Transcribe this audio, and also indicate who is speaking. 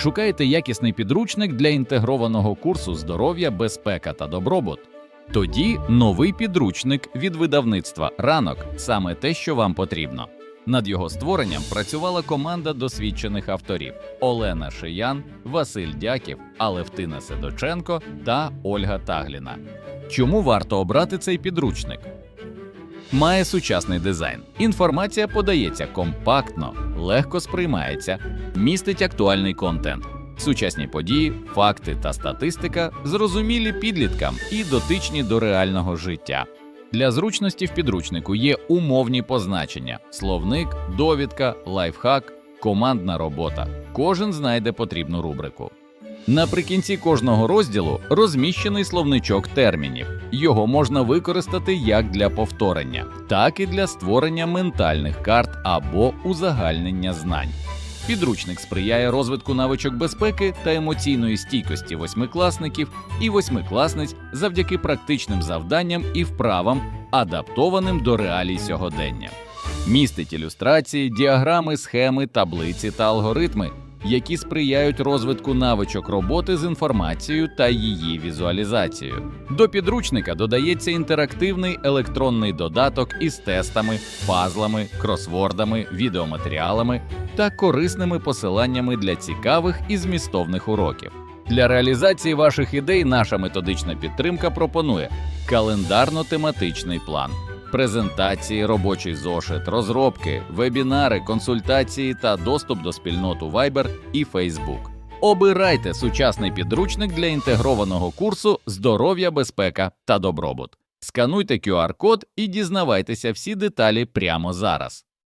Speaker 1: Шукаєте якісний підручник для інтегрованого курсу здоров'я, безпека та добробут? Тоді новий підручник від видавництва ранок саме те, що вам потрібно. Над його створенням працювала команда досвідчених авторів Олена Шиян, Василь Дяків, Алевтина Седоченко та Ольга Тагліна. Чому варто обрати цей підручник? Має сучасний дизайн. Інформація подається компактно, легко сприймається, містить актуальний контент. Сучасні події, факти та статистика зрозумілі підліткам і дотичні до реального життя. Для зручності в підручнику є умовні позначення: словник, довідка, лайфхак, командна робота. Кожен знайде потрібну рубрику. Наприкінці кожного розділу розміщений словничок термінів. Його можна використати як для повторення, так і для створення ментальних карт або узагальнення знань. Підручник сприяє розвитку навичок безпеки та емоційної стійкості восьмикласників і восьмикласниць завдяки практичним завданням і вправам, адаптованим до реалій сьогодення. Містить ілюстрації, діаграми, схеми, таблиці та алгоритми, які сприяють розвитку навичок роботи з інформацією та її візуалізацією. До підручника додається інтерактивний електронний додаток із тестами, пазлами, кросвордами, відеоматеріалами та корисними посиланнями для цікавих і змістовних уроків. Для реалізації ваших ідей наша методична підтримка пропонує календарно-тематичний план, презентації, робочий зошит, розробки, вебінари, консультації та доступ до спільноту Viber і Facebook. Обирайте сучасний підручник для інтегрованого курсу Здоров'я, безпека та добробут. Скануйте QR-код і дізнавайтеся всі деталі прямо зараз.